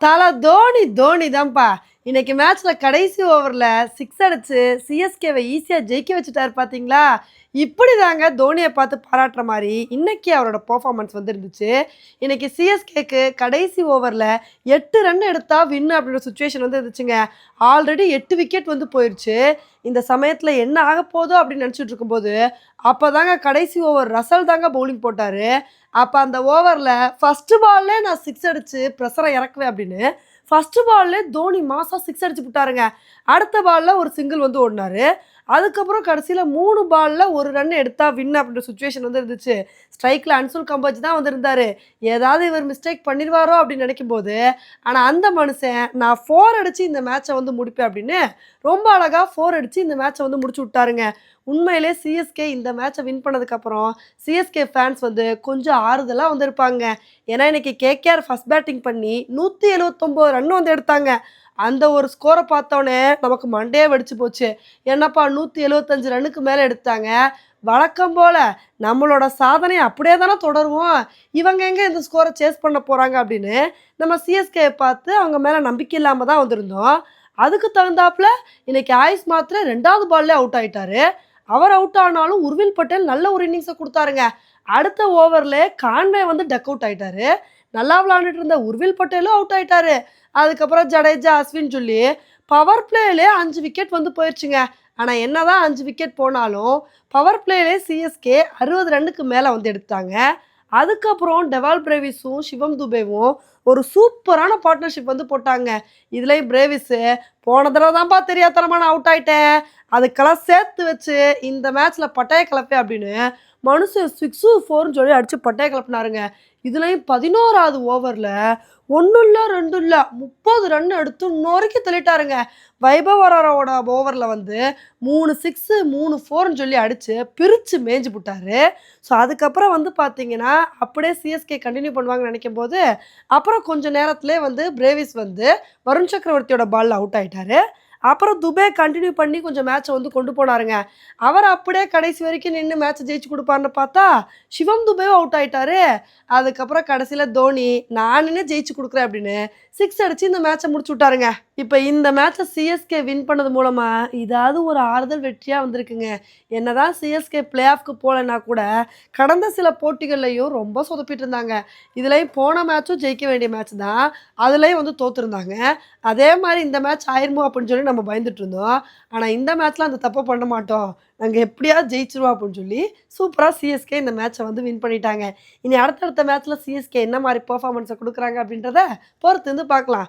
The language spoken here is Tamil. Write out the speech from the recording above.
தல தோனி தோனி தான்ப்பா இன்னைக்கு மேட்ச்ல கடைசி ஓவர்ல சிக்ஸ் அடிச்சு சிஎஸ்கேவை ஈஸியா ஜெயிக்க வச்சுட்டாரு பாத்தீங்களா? இப்படி தாங்க தோனியை பார்த்து பாராட்டுற மாதிரி இன்னைக்கு அவரோட பர்ஃபார்மன்ஸ் வந்துருந்துச்சு. இன்னைக்கு சிஎஸ்கேக்கு கடைசி ஓவரில் எட்டு ரன் எடுத்தால் வின் அப்படின்ற சுச்சுவேஷன் வந்து இருந்துச்சுங்க ஆல்ரெடி எட்டு விக்கெட் வந்து போயிடுச்சு இந்த சமயத்தில் என்ன ஆக போதோ அப்படின்னு நினச்சிட்டு இருக்கும்போது அப்போ தாங்க கடைசி ஓவர் ரசல் தாங்க பவுலிங் போட்டார். அப்போ அந்த ஓவரில் ஃபஸ்ட்டு பால்லே நான் சிக்ஸ் அடித்து ப்ரெஷரை இறக்குவேன் அப்படின்னு ஃபஸ்ட்டு பால்லே தோனி மாசா சிக்ஸ் அடிச்சு விட்டாருங்க அடுத்த பாலில் ஒரு சிங்கிள் வந்து ஓடினாரு. அதுக்கப்புறம் கடைசியில் மூணு பாலில் ஒரு ரன் எடுத்தா வின் அப்படின்ற சுச்சுவேஷன் வந்து இருந்துச்சு. ஸ்ட்ரைக்கில் அன்சுல் கம்பாஜ் தான் வந்திருந்தாரு. ஏதாவது இவர் மிஸ்டேக் பண்ணிடுவாரோ அப்படின்னு நினைக்கும் போது ஆனால் அந்த மனுஷன் நான் ஃபோர் அடித்து இந்த மேட்சை வந்து முடிப்பேன் அப்படின்னு ரொம்ப அழகாக ஃபோர் அடித்து இந்த மேட்சை வந்து முடிச்சு விட்டாருங்க. உண்மையிலே சிஎஸ்கே இந்த மேட்சை வின் பண்ணதுக்கப்புறம் சிஎஸ்கே ஃபேன்ஸ் வந்து கொஞ்சம் ஆறுதலாக வந்திருப்பாங்க. ஏன்னா இன்றைக்கி கேகேஆர் ஃபஸ்ட் பேட்டிங் பண்ணி நூற்றி எழுவத்தொம்போது ரன் வந்து எடுத்தாங்க. அந்த ஒரு ஸ்கோரை பார்த்தோன்னே நமக்கு மண்டே வெடிச்சு போச்சு. என்னப்பா நூற்றி எழுபத்தஞ்சு ரன்னுக்கு மேலே எடுத்தாங்க. வழக்கம் போல் நம்மளோட சாதனை அப்படியே தானே தொடருவோம். இவங்க எங்கே இந்த ஸ்கோரை சேஸ் பண்ண போகிறாங்க அப்படின்னு நம்ம சிஎஸ்கேயை பார்த்து அவங்க மேலே நம்பிக்கை இல்லாமல் தான் வந்திருந்தோம். அதுக்கு தகுந்தாப்புல இன்னைக்கு ஆயுஷ் மாத்திர ரெண்டாவது பால்லே அவுட் ஆயிட்டாரு. அவர் அவுட் ஆனாலும் உர்வில் பட்டேல் நல்ல ஒரு இன்னிங்ஸை கொடுத்தாருங்க. அடுத்த ஓவரில் கான்வே வந்து டக் அவுட் ஆயிட்டாரு. நல்லா விளாண்டுட்டு இருந்த உர்வில் பட்டேலும் அவுட் ஆயிட்டாரு. அதுக்கப்புறம் ஜடேஜா அஸ்வின் சொல்லி பவர் பிளேலே அஞ்சு விக்கெட் வந்து போயிடுச்சுங்க ஆனால் என்ன தான் அஞ்சு விக்கெட் போனாலும் பவர் பிளேலே சிஎஸ்கே அறுபது ரன்னுக்கு மேலே வந்து எடுத்தாங்க. அதுக்கப்புறம் டெவால் பிரேவிஸும் சிவம் துபேவும் ஒரு சூப்பரான பார்ட்னர்ஷிப் வந்து போட்டாங்க. இதுலேயும் பிரேவிஸு போன தடவை தான்ப்பா தெரியாதனமா நான் அவுட் ஆகிட்டேன் அதுக்கெல்லாம் சேர்த்து வச்சு இந்த மேட்ச்சில் பட்டைய கலப்பே அப்படின்னு மனுஷன் சிக்ஸு ஃபோர்னு சொல்லி அடித்து பட்டைய கலப்பினாருங்க. இதுலேயும் பதினோராவது ஓவரில் ஒன்றும் இல்லை ரெண்டும் இல்லை முப்பது ரன் எடுத்து நொறுக்கி தள்ளிட்டாருங்க. வைபவரோட ஓவரில் வந்து மூணு சிக்ஸு மூணு ஃபோர்னு சொல்லி அடித்து பிரித்து மேய்ஞ்சு விட்டாரு ஸோ அதுக்கப்புறம் வந்து பார்த்தீங்கன்னா அப்படியே சிஎஸ்கே கண்டினியூ பண்ணுவாங்கன்னு நினைக்கும் போது அப்புறம் கொஞ்சம் நேரத்திலே வந்து பிரேவிஸ் வந்து வருண் சக்கரவர்த்தியோட பாலில் அவுட் ஆயிட்டாரு. அப்புறம் துபே கண்டினியூ பண்ணி கொஞ்சம் மேட்சை வந்து கொண்டு போனாருங்க. அவர் அப்படியே கடைசி வரைக்கும் நின்று மேட்சை ஜெயிச்சு கொடுப்பாருன்னு பார்த்தா சிவம் துபேவும் அவுட் ஆயிட்டாரு. அதுக்கப்புறம் கடைசியில் தோனி நானே ஜெயிச்சு கொடுக்குறேன் அப்படின்னு சிக்ஸ் அடித்து இந்த மேட்சை முடிச்சு விட்டாருங்க. இப்போ இந்த மேட்சை சிஎஸ்கே வின் பண்ணது மூலமாக இதாவது ஒரு ஆறுதல் வெற்றியாக வந்திருக்குங்க. என்ன தான் சிஎஸ்கே பிளே ஆஃப்க்கு போகலன்னா கூட கடந்த சில போட்டிகள்லையும் ரொம்ப சொதப்பிட்டு இருந்தாங்க. இதுலேயும் போன மேட்சும் ஜெயிக்க வேண்டிய மேட்ச் தான். அதுலேயும் வந்து தோத்துருந்தாங்க. அதே மாதிரி இந்த மேட்ச் ஆயிருமோ அப்படின்னு சொல்லி நம்ம பயந்துட்டு இருந்தோம். ஆனால் இந்த மேட்ச்சில் அந்த தப்பை பண்ண மாட்டோம். நாங்கள் எப்படியாவது ஜெயிச்சிருவோம் அப்படின்னு சொல்லி சூப்பராக சிஎஸ்கே இந்த மேட்சை வந்து வின் பண்ணிட்டாங்க. இனி அடுத்தடுத்த மேட்ச்சில் சிஎஸ்கே என்ன மாதிரி பர்ஃபார்மன்ஸை கொடுக்குறாங்க அப்படின்றத பொறுத்து வந்து பார்க்கலாம்.